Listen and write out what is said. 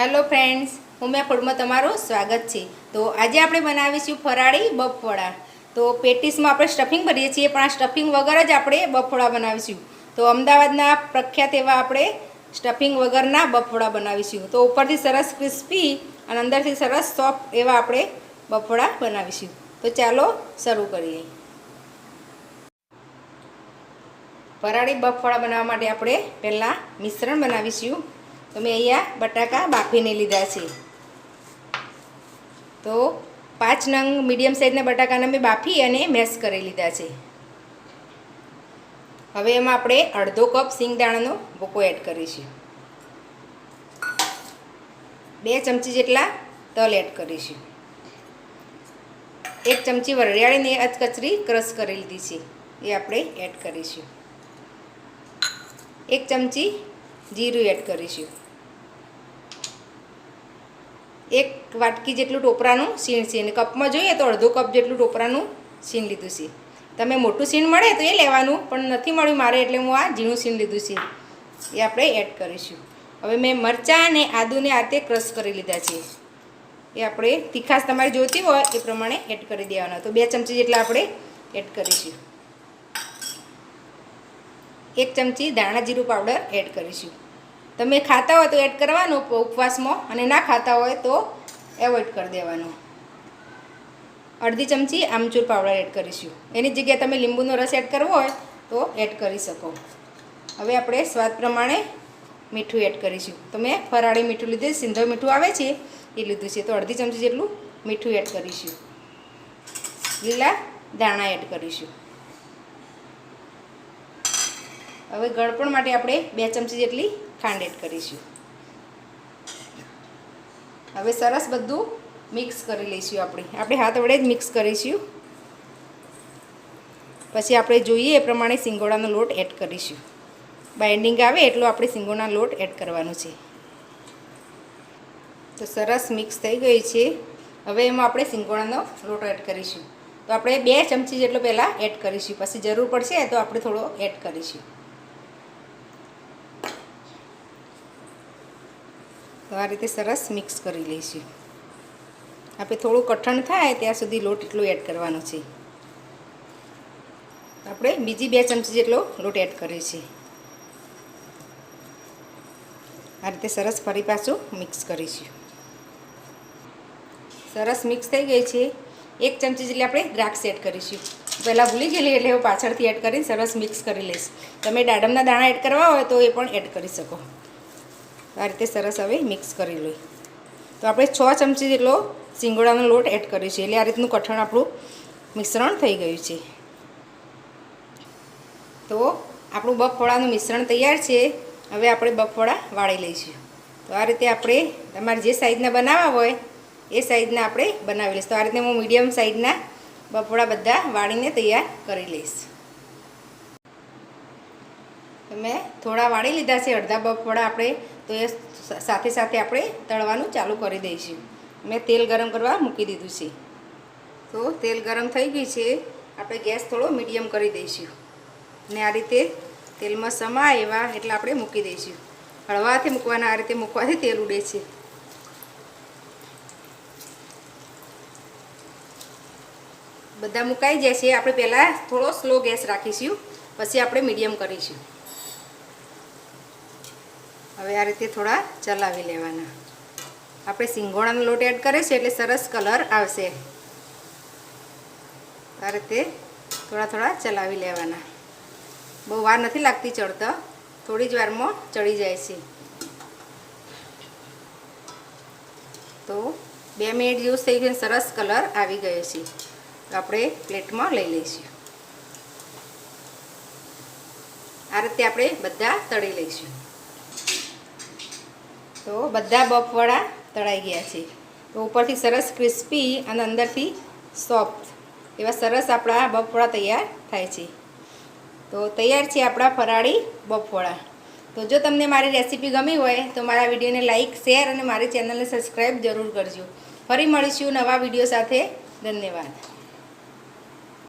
Hello friends Umiya ફૂડમાં તમારું સ્વાગત છે. તો આજે આપણે બનાવીશું ફરાળી બફોડા તો પેટીસમાં આપણે સ્ટફિંગ ભરીએ છીએ, પણ આ સ્ટફિંગ વગર જ આપણે બફોડા બનાવીશું. તો અમદાવાદના પ્રખ્યાત એવા આપણે સ્ટફિંગ વગરના બફોડા બનાવીશું. તો ઉપરથી સરસ ક્રિસ્પી અને અંદરથી સરસ સોફ્ટ એવા આપણે બફોડા બનાવીશું. તો ચાલો શરૂ કરીએ. ફરાળી બફોડા બનાવવા માટે આપણે પહેલાં મિશ્રણ બનાવીશું. તો મેં અહીંયા બટાકા બાફીને લીધા છે. તો પાંચ નંગ મીડિયમ સાઇઝના બટાકાના મેં બાફી અને મેશ કરી લીધા છે. હવે એમાં આપણે અડધો કપ સિંગદાણાનો ભૂકો એડ કરીશું. બે ચમચી જેટલા તલ એડ કરીશું. એક ચમચી વરિયાળીને અધકચરી ક્રશ કરી લીધી છે. એ આપણે એડ કરીશું. એક ચમચી જીરું એડ કરીશું. એક વાટકી જેટલું ટોપરાનું સીણ છે અને કપમાં જોઈએ તો અડધો કપ જેટલું ટોપરાનું સીણ લીધું છે. તમે મોટું સીણ મળે તો એ લેવાનું, પણ નથી મળ્યું મારે એટલે હું આ ઝીણું સીણ લીધું છે. એ આપણે એડ કરીશું. હવે મેં મરચાં અને આદુને આ તે ક્રશ કરી લીધા છે. એ આપણે તીખાશ તમારે જોઈતી હોય એ પ્રમાણે એડ કરી દેવાના. તો બે ચમચી જેટલા આપણે એડ કરીશું. એક ચમચી ધાણા જીરું પાવડર એડ કરીશું. તમે ખાતા હોય તો એડ કરવાનું ઉપવાસમાં અને ના ખાતા હોય તો એવોઇડ કરી દેવાનું. અડધી ચમચી આમચૂર પાવડર એડ કરીશું. એની જગ્યાએ તમે લીંબુનો રસ એડ કરવો હોય તો એડ કરી શકો. હવે આપણે સ્વાદ પ્રમાણે મીઠું એડ કરીશું. તો મેં ફરાળી મીઠું લીધું સિંધો મીઠું આવે છે એ લીધું છે. તો અડધી ચમચી જેટલું મીઠું એડ કરીશું. લીલા દાણા એડ કરીશું. હવે ગળપણ માટે આપણે બે ચમચી જેટલી ખાંડ એડ કરીશું. હવે સરસ બધું મિક્સ કરી લઈશું આપણે. આપણે હાથ વડે જ મિક્સ કરીશું. પછી આપણે જોઈએ એ પ્રમાણે સિંગોડાનો લોટ એડ કરીશું. બાઇન્ડિંગ આવે એટલો આપણે સિંગોડાનો લોટ એડ કરવાનો છે. તો સરસ મિક્સ થઈ ગઈ છે. હવે એમાં આપણે સિંગોડાનો લોટ એડ કરીશું. તો આપણે બે ચમચી જેટલો પહેલાં એડ કરીશું. પછી જરૂર પડશે તો આપણે થોડો એડ કરીશું. તો આ રીતે સરસ મિક્સ કરી લઈશું. આપણે થોડું કઠણ થાય ત્યાં સુધી લોટ એટલો એડ કરવાનો છે. આપણે બીજી બે ચમચી જેટલો લોટ એડ કરીએ છીએ. આ રીતે સરસ ફરી પાછું મિક્સ કરીશું. સરસ મિક્સ થઈ ગઈ છે. એક ચમચી જેટલી આપણે દ્રાક્ષ એડ કરીશું. પહેલાં ભૂલી ગયેલી એટલે હું પાછળથી એડ કરીને સરસ મિક્સ કરી લઈશ. તમે દાડમના દાણા એડ કરવા હોય તો એ પણ એડ કરી શકો. આ રીતે સરસ હવે મિક્સ કરી લઈએ. તો આપણે છ ચમચી જેટલો સિંગોડાનો લોટ એડ કર્યો છે. એટલે આ રીતનું કઠણ આપણું મિશ્રણ થઈ ગયું છે. તો આપણું બફવાળાનું મિશ્રણ તૈયાર છે. હવે આપણે બફોડા વાળી લઈશું. તો આ રીતે આપણે તમારે જે સાઈઝના બનાવવા હોય એ સાઈઝના આપણે બનાવી લઈશ. તો આ રીતે હું મીડિયમ સાઈઝના બફોડા બધા વાળીને તૈયાર કરી લઈશ. મેં થોડા વાળી લીધા છે. અડધા બફોડા આપણે તો એ સાથે સાથે આપણે તળવાનું ચાલુ કરી દઈશું. મેં તેલ ગરમ કરવા મૂકી દીધું છે. તો તેલ ગરમ થઈ ગયું છે. આપણે ગેસ થોડો મીડિયમ કરી દઈશું. ને આ રીતે તેલમાં સમા એવા એટલે આપણે મૂકી દઈશું. હળવાથી મૂકવાના, આ રીતે મૂકવાથી તેલ ઉડે છે. બધા મુકાઈ છે આપણે પહેલાં થોડો સ્લો ગેસ રાખીશું. પછી આપણે મીડિયમ કરીશું. હવે આ રીતે થોડા ચલાવી લેવાના. આપણે સિંગોણાનો લોટ એડ કરે છે એટલે સરસ કલર આવશે. આ રીતે થોડા થોડા ચલાવી લેવાના. બહુ વાર નથી લાગતી ચડતા. થોડી જ વારમાં ચડી જાય છે. તો બે મિનિટ જેવું થઈ ગયું સરસ કલર આવી ગયો છે. તો આપણે પ્લેટમાં લઈ લઈશું. આ રીતે આપણે બધા તળી લઈશું. તો બધા બફવાળા તળાઈ ગયા છે. તો ઉપરથી સરસ ક્રિસ્પી અને અંદરથી સોફ્ટ એવા સરસ આપણા બફવાળા તૈયાર થાય છે. તો તૈયાર છે આપણા ફરાળી બફવાળા. તો જો તમને મારી રેસીપી ગમી હોય તો મારા વિડીયોને લાઇક શેર અને મારી ચેનલને સબસ્ક્રાઈબ જરૂર કરજો. ફરી મળીશું નવા વીડિયો સાથે. ધન્યવાદ.